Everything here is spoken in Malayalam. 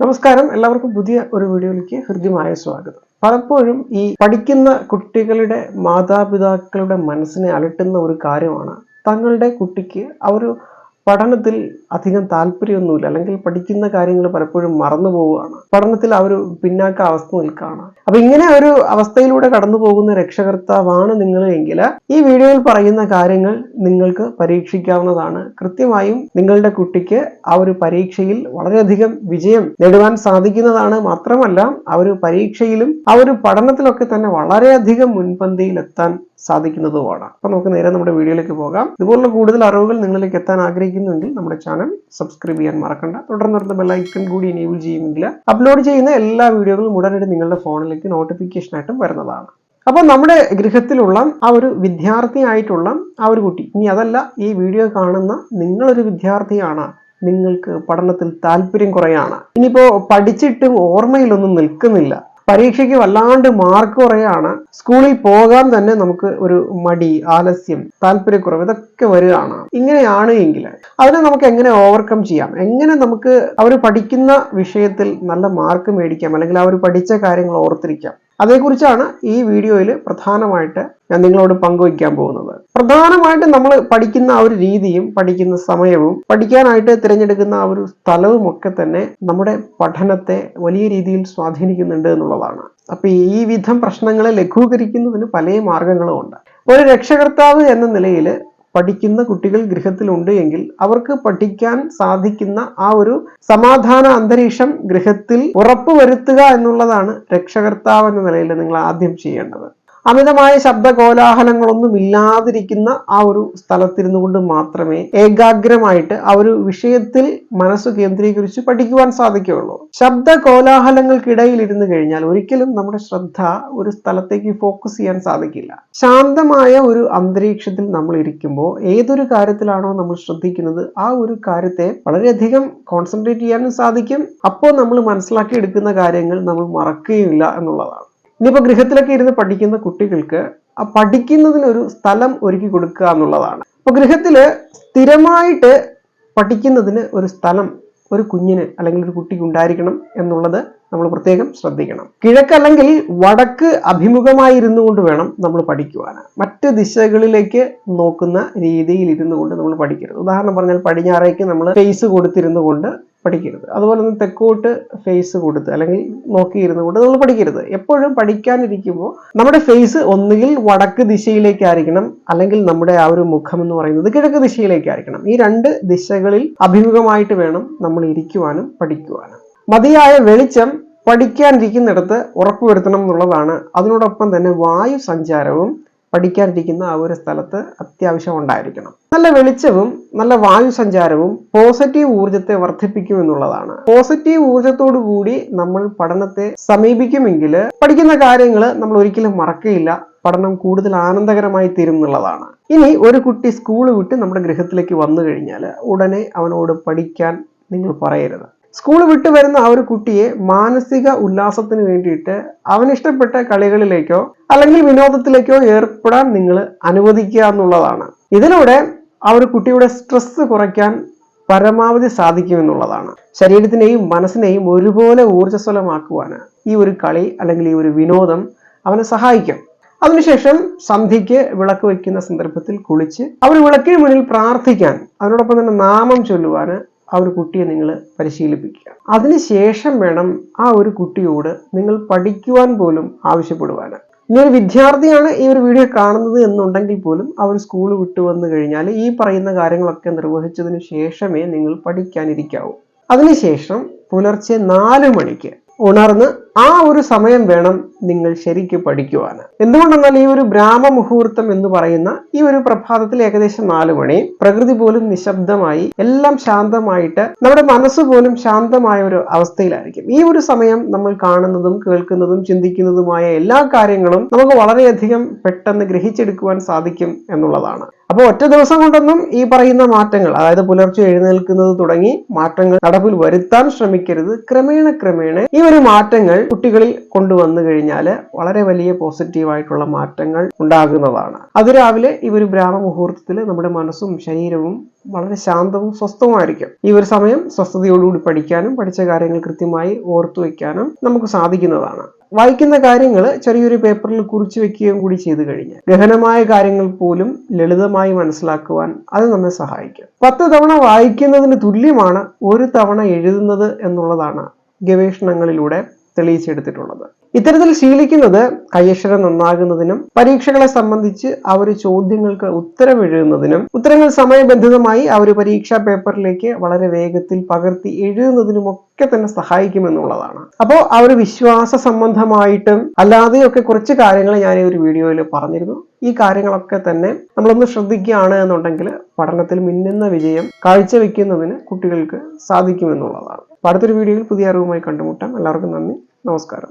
നമസ്കാരം. എല്ലാവർക്കും പുതിയ ഒരു വീഡിയോയിലേക്ക് ഹൃദ്യമായ സ്വാഗതം. പലപ്പോഴും ഈ പഠിക്കുന്ന കുട്ടികളുടെ മാതാപിതാക്കളുടെ മനസ്സിനെ അലട്ടുന്ന ഒരു കാര്യമാണ് തങ്ങളുടെ കുട്ടിക്ക് ഒരു പഠനത്തിൽ അധികം താല്പര്യമൊന്നുമില്ല. അല്ലെങ്കിൽ പഠിക്കുന്ന കാര്യങ്ങൾ പലപ്പോഴും മറന്നു പോവുകയാണ്. പഠനത്തിൽ ഒരു പിന്നാക്ക അവസ്ഥ നിൽക്കുകയാണ്. അപ്പൊ ഇങ്ങനെ ഒരു അവസ്ഥയിലൂടെ കടന്നു പോകുന്ന രക്ഷകർത്താവാണ് നിങ്ങൾ എങ്കിൽ ഈ വീഡിയോയിൽ പറയുന്ന കാര്യങ്ങൾ നിങ്ങൾക്ക് പരീക്ഷിക്കാവുന്നതാണ്. കൃത്യമായും നിങ്ങളുടെ കുട്ടിക്ക് ആ ഒരു പരീക്ഷയിൽ വളരെയധികം വിജയം നേടുവാൻ സാധിക്കുന്നതാണ്. മാത്രമല്ല ആ ഒരു പരീക്ഷയിലും ആ ഒരു പഠനത്തിലൊക്കെ തന്നെ വളരെയധികം മുൻപന്തിയിൽ എത്താൻ സാധിക്കുന്നതുമാണ്. അപ്പൊ നമുക്ക് നേരെ നമ്മുടെ വീഡിയോയിലേക്ക് പോകാം. ഇതുപോലുള്ള കൂടുതൽ അറിവുകൾ നിങ്ങളിലേക്ക് എത്താൻ ആഗ്രഹിക്കുന്നുവെങ്കിൽ നമ്മുടെ ചാനൽ സബ്സ്ക്രൈബ് ചെയ്യാൻ മറക്കണ്ട. തുടർന്ന് വരുന്ന ബെല്ലൈക്കൺ കൂടി എനേബിൾ ചെയ്യുമെങ്കിൽ അപ്ലോഡ് ചെയ്യുന്ന എല്ലാ വീഡിയോകളും ഉടനടി നിങ്ങളുടെ ഫോണിലേക്ക് നോട്ടിഫിക്കേഷൻ ആയിട്ടും വരുന്നതാണ്. അപ്പോൾ നമ്മുടെ ഗൃഹത്തിലുള്ള ആ ഒരു വിദ്യാർത്ഥി ആയിട്ടുള്ള ആ ഒരു കുട്ടി ഇനി അതല്ല ഈ വീഡിയോ കാണുന്ന നിങ്ങളൊരു വിദ്യാർത്ഥിയാണ്. നിങ്ങൾക്ക് പഠനത്തിൽ താല്പര്യം കുറയാണ്. ഇനിയിപ്പോ പഠിച്ചിട്ടും ഓർമ്മയിലൊന്നും നിൽക്കുന്നില്ല. പരീക്ഷയ്ക്ക് വല്ലാണ്ട് മാർക്ക് കുറയാണ്. സ്കൂളിൽ പോകാൻ തന്നെ നമുക്ക് ഒരു മടി ആലസ്യം താല്പര്യക്കുറവ് ഇതൊക്കെ വരികയാണ്. ഇങ്ങനെയാണ് എങ്കിൽ അതിനെ നമുക്ക് എങ്ങനെ ഓവർകം ചെയ്യാം? എങ്ങനെ നമുക്ക് അവർ പഠിക്കുന്ന വിഷയത്തിൽ നല്ല മാർക്ക് മേടിക്കാം? അല്ലെങ്കിൽ അവർ പഠിച്ച കാര്യങ്ങൾ ഓർത്തിരിക്കാം? അതേക്കുറിച്ചാണ് ഈ വീഡിയോയിൽ പ്രധാനമായിട്ട് ഞാൻ നിങ്ങളോട് പങ്കുവയ്ക്കാൻ പോകുന്നത്. പ്രധാനമായിട്ടും നമ്മൾ പഠിക്കുന്ന ആ ഒരു രീതിയും പഠിക്കുന്ന സമയവും പഠിക്കാനായിട്ട് തിരഞ്ഞെടുക്കുന്ന ആ ഒരു സ്ഥലവും ഒക്കെ തന്നെ നമ്മുടെ പഠനത്തെ വലിയ രീതിയിൽ സ്വാധീനിക്കുന്നുണ്ട് എന്നുള്ളതാണ്. അപ്പൊ ഈ വിധം പ്രശ്നങ്ങളെ ലഘൂകരിക്കുന്നതിന് പല മാർഗങ്ങളും ഉണ്ട് ഒരു രക്ഷകർത്താവ് എന്ന നിലയിൽ പഠിക്കുന്ന കുട്ടികൾ ഗൃഹത്തിലുണ്ട് എങ്കിൽ അവർക്ക് പഠിക്കാൻ സാധിക്കുന്ന ആ ഒരു സമാധാന അന്തരീക്ഷം ഗൃഹത്തിൽ ഉറപ്പുവരുത്തുക എന്നുള്ളതാണ് രക്ഷകർത്താവ് എന്ന നിലയിൽ നിങ്ങൾ ആദ്യം ചെയ്യേണ്ടത്. അമിതമായ ശബ്ദ കോലാഹലങ്ങളൊന്നും ഇല്ലാതിരിക്കുന്ന ആ ഒരു സ്ഥലത്തിരുന്നു കൊണ്ട് മാത്രമേ ഏകാഗ്രമായിട്ട് ആ ഒരു വിഷയത്തിൽ മനസ്സ് കേന്ദ്രീകരിച്ച് പഠിക്കുവാൻ സാധിക്കുകയുള്ളൂ. ശബ്ദ കോലാഹലങ്ങൾക്കിടയിൽ ഇരുന്ന് കഴിഞ്ഞാൽ ഒരിക്കലും നമ്മുടെ ശ്രദ്ധ ഒരു സ്ഥലത്തേക്ക് ഫോക്കസ് ചെയ്യാൻ സാധിക്കില്ല. ശാന്തമായ ഒരു അന്തരീക്ഷത്തിൽ നമ്മൾ ഇരിക്കുമ്പോൾ ഏതൊരു കാര്യത്തിലാണോ നമ്മൾ ശ്രദ്ധിക്കുന്നത് ആ ഒരു കാര്യത്തെ വളരെയധികം കോൺസെൻട്രേറ്റ് ചെയ്യാനും സാധിക്കും. അപ്പോൾ നമ്മൾ മനസ്സിലാക്കി എടുക്കുന്ന കാര്യങ്ങൾ നമ്മൾ മറക്കുകയില്ല എന്നുള്ളതാണ്. ഇനിയിപ്പോൾ ഗൃഹത്തിലൊക്കെ ഇരുന്ന് പഠിക്കുന്ന കുട്ടികൾക്ക് ആ പഠിക്കുന്നതിനൊരു സ്ഥലം ഒരുക്കി കൊടുക്കുക എന്നുള്ളതാണ്. അപ്പോൾ ഗൃഹത്തിൽ സ്ഥിരമായിട്ട് പഠിക്കുന്നതിന് ഒരു സ്ഥലം ഒരു കുഞ്ഞിന് അല്ലെങ്കിൽ ഒരു കുട്ടിക്ക് ഉണ്ടായിരിക്കണം എന്നുള്ളത് നമ്മൾ പ്രത്യേകം ശ്രദ്ധിക്കണം. കിഴക്ക് അല്ലെങ്കിൽ വടക്ക് അഭിമുഖമായി ഇരുന്നു കൊണ്ട് വേണം നമ്മൾ പഠിക്കുവാൻ. മറ്റ് ദിശകളിലേക്ക് നോക്കുന്ന രീതിയിൽ ഇരുന്നു കൊണ്ട് നമ്മൾ പഠിക്കരുത്. ഉദാഹരണം പറഞ്ഞാൽ പടിഞ്ഞാറേക്ക് നമ്മൾ ഫേസ് കൊടുത്തിരുന്നു കൊണ്ട് പഠിക്കരുത്. അതുപോലെ തന്നെ തെക്കോട്ട് ഫേസ് കൊടുത്ത് അല്ലെങ്കിൽ നോക്കിയിരുന്നു കൊണ്ട് നമ്മൾ പഠിക്കരുത്. എപ്പോഴും പഠിക്കാനിരിക്കുമ്പോൾ നമ്മുടെ ഫേസ് ഒന്നുകിൽ വടക്ക് ദിശയിലേക്കായിരിക്കണം അല്ലെങ്കിൽ നമ്മുടെ ആ ഒരു മുഖം എന്ന് പറയുന്നത് കിഴക്ക് ദിശയിലേക്കായിരിക്കണം ഈ രണ്ട് ദിശകളിൽ അഭിമുഖമായിട്ട് വേണം നമ്മൾ ഇരിക്കുവാനും പഠിക്കുവാനും. മതിയായ വെളിച്ചം പഠിക്കാനിരിക്കുന്നിടത്ത് ഉറപ്പുവരുത്തണം എന്നുള്ളതാണ്. അതിനോടൊപ്പം തന്നെ വായു സഞ്ചാരവും പഠിക്കാനിരിക്കുന്ന ആ ഒരു സ്ഥലത്ത് അത്യാവശ്യം ഉണ്ടായിരിക്കണം. നല്ല വെളിച്ചവും നല്ല വായു സഞ്ചാരവും പോസിറ്റീവ് ഊർജത്തെ വർദ്ധിപ്പിക്കും എന്നുള്ളതാണ്. പോസിറ്റീവ് ഊർജത്തോടു കൂടി നമ്മൾ പഠനത്തെ സമീപിക്കുമെങ്കിൽ പഠിക്കുന്ന കാര്യങ്ങൾ നമ്മൾ ഒരിക്കലും മറക്കുകയില്ല. പഠനം കൂടുതൽ ആനന്ദകരമായി തീരും എന്നുള്ളതാണ്. ഇനി ഒരു കുട്ടി സ്കൂൾ വിട്ട് നമ്മുടെ ഗൃഹത്തിലേക്ക് വന്നു കഴിഞ്ഞാൽ ഉടനെ അവനോട് പഠിക്കാൻ നിങ്ങൾ പറയരുത്. സ്കൂൾ വിട്ടു വരുന്ന ആ ഒരു കുട്ടിയെ മാനസിക ഉല്ലാസത്തിന് വേണ്ടിയിട്ട് അവനിഷ്ടപ്പെട്ട കളികളിലേക്കോ അല്ലെങ്കിൽ വിനോദത്തിലേക്കോ ഏർപ്പെടാൻ നിങ്ങൾ അനുവദിക്കുക എന്നുള്ളതാണ്. ഇതിലൂടെ ആ ഒരു കുട്ടിയുടെ സ്ട്രെസ് കുറയ്ക്കാൻ പരമാവധി സാധിക്കുമെന്നുള്ളതാണ് ശരീരത്തിനെയും മനസ്സിനെയും ഒരുപോലെ ഊർജസ്വലമാക്കുവാൻ ഈ ഒരു കളി അല്ലെങ്കിൽ ഈ ഒരു വിനോദം അവനെ സഹായിക്കും. അതിനുശേഷം സന്ധ്യയ്ക്ക് വിളക്ക് വയ്ക്കുന്ന സന്ദർഭത്തിൽ കുളിച്ച് അവർ വിളക്കിന് മുന്നിൽ പ്രാർത്ഥിക്കാൻ അതിനോടൊപ്പം തന്നെ നാമം ചൊല്ലുവാൻ ആ ഒരു കുട്ടിയെ നിങ്ങൾ പരിശീലിപ്പിക്കുക. അതിനുശേഷം വേണം ആ ഒരു കുട്ടിയോട് നിങ്ങൾ പഠിക്കുവാൻ പോലും ആവശ്യപ്പെടുവാൻ ഇനി ഒരു വിദ്യാർത്ഥിയാണ് ഈ ഒരു വീഡിയോ കാണുന്നത് എന്നുണ്ടെങ്കിൽ പോലും അവർ സ്കൂൾ വിട്ടു വന്നു കഴിഞ്ഞാൽ ഈ പറയുന്ന കാര്യങ്ങളൊക്കെ നിർവഹിച്ചതിന് ശേഷമേ നിങ്ങൾ പഠിക്കാനിരിക്കാവൂ. അതിനുശേഷം പുലർച്ചെ നാല് മണിക്ക് ഉണർന്ന് ആ ഒരു സമയം വേണം നിങ്ങൾ ശരിക്ക് പഠിക്കുവാൻ എന്തുകൊണ്ടെന്നാൽ ഈ ഒരു ബ്രാഹ്മ മുഹൂർത്തം എന്ന് പറയുന്ന ഈ ഒരു പ്രഭാതത്തിൽ ഏകദേശം നാല് മണി പ്രകൃതി പോലും നിശബ്ദമായി എല്ലാം ശാന്തമായിട്ട് നമ്മുടെ മനസ്സ് പോലും ശാന്തമായ ഒരു അവസ്ഥയിലായിരിക്കും. ഈ ഒരു സമയം നമ്മൾ കാണുന്നതും കേൾക്കുന്നതും ചിന്തിക്കുന്നതുമായ എല്ലാ കാര്യങ്ങളും നമുക്ക് വളരെയധികം പെട്ടെന്ന് ഗ്രഹിച്ചെടുക്കുവാൻ സാധിക്കും എന്നുള്ളതാണ്. അപ്പോൾ ഒറ്റ ദിവസം കൊണ്ടൊന്നും ഈ പറയുന്ന മാറ്റങ്ങൾ അതായത് പുലർച്ചെ എഴുന്നേൽക്കുന്നത് തുടങ്ങി മാറ്റങ്ങൾ നടപ്പിൽ വരുത്താൻ ശ്രമിക്കരുത്. ക്രമേണ ക്രമേണ ഈ ഒരു മാറ്റങ്ങൾ കുട്ടികളിൽ കൊണ്ടുവന്നു കഴിഞ്ഞാൽ വളരെ വലിയ പോസിറ്റീവായിട്ടുള്ള മാറ്റങ്ങൾ ഉണ്ടാകുന്നതാണ്. അതിരാവിലെ ഈ ഒരു ബ്രാഹ്മമുഹൂർത്തത്തിൽ നമ്മുടെ മനസ്സും ശരീരവും വളരെ ശാന്തവും സ്വസ്ഥവുമായിരിക്കും. ഈ ഒരു സമയം സ്വസ്ഥതയോടുകൂടി പഠിക്കാനും പഠിച്ച കാര്യങ്ങൾ കൃത്യമായി ഓർത്തു വയ്ക്കാനും നമുക്ക് സാധിക്കുന്നതാണ്. വായിക്കുന്ന കാര്യങ്ങൾ ചെറിയൊരു പേപ്പറിൽ കുറിച്ച് വെക്കുകയും കൂടി ചെയ്തു കഴിഞ്ഞാൽ ഗഹനമായ കാര്യങ്ങൾ പോലും ലളിതമായി മനസ്സിലാക്കുവാൻ അത് നമ്മെ സഹായിക്കും. പത്ത് തവണ വായിക്കുന്നതിന് തുല്യമാണ് ഒരു തവണ എഴുതുന്നത് എന്നുള്ളതാണ് ഗവേഷണങ്ങളിലൂടെ തെളിയിച്ചെടുത്തിട്ടുള്ളത്. ഇത്തരത്തിൽ ശീലിക്കുന്നത് കയ്യക്ഷരം നന്നാകുന്നതിനും പരീക്ഷകളെ സംബന്ധിച്ച് ഒരു ചോദ്യങ്ങൾക്ക് ഉത്തരം എഴുതുന്നതിനും ഉത്തരങ്ങൾ സമയബന്ധിതമായി ഒരു പരീക്ഷാ പേപ്പറിലേക്ക് വളരെ വേഗത്തിൽ പകർത്തി എഴുതുന്നതിനും ഒക്കെ തന്നെ സഹായിക്കുമെന്നുള്ളതാണ്. അപ്പോൾ ഒരു വിശ്വാസ സംബന്ധമായിട്ടും അല്ലാതെയൊക്കെ കുറച്ച് കാര്യങ്ങൾ ഞാൻ ഈ ഒരു വീഡിയോയിൽ പറഞ്ഞിരുന്നു. ഈ കാര്യങ്ങളൊക്കെ തന്നെ നമ്മളൊന്ന് ശ്രദ്ധിക്കുകയാണ് എന്നുണ്ടെങ്കിൽ പഠനത്തിൽ മിന്നുന്ന വിജയം കാഴ്ചവെക്കുന്നതിന് കുട്ടികൾക്ക് സാധിക്കുമെന്നുള്ളതാണ്. അപ്പോൾ അടുത്തൊരു വീഡിയോയിൽ പുതിയ അറിവുമായി കണ്ടുമുട്ടാം. എല്ലാവർക്കും നന്ദി. നമസ്കാരം.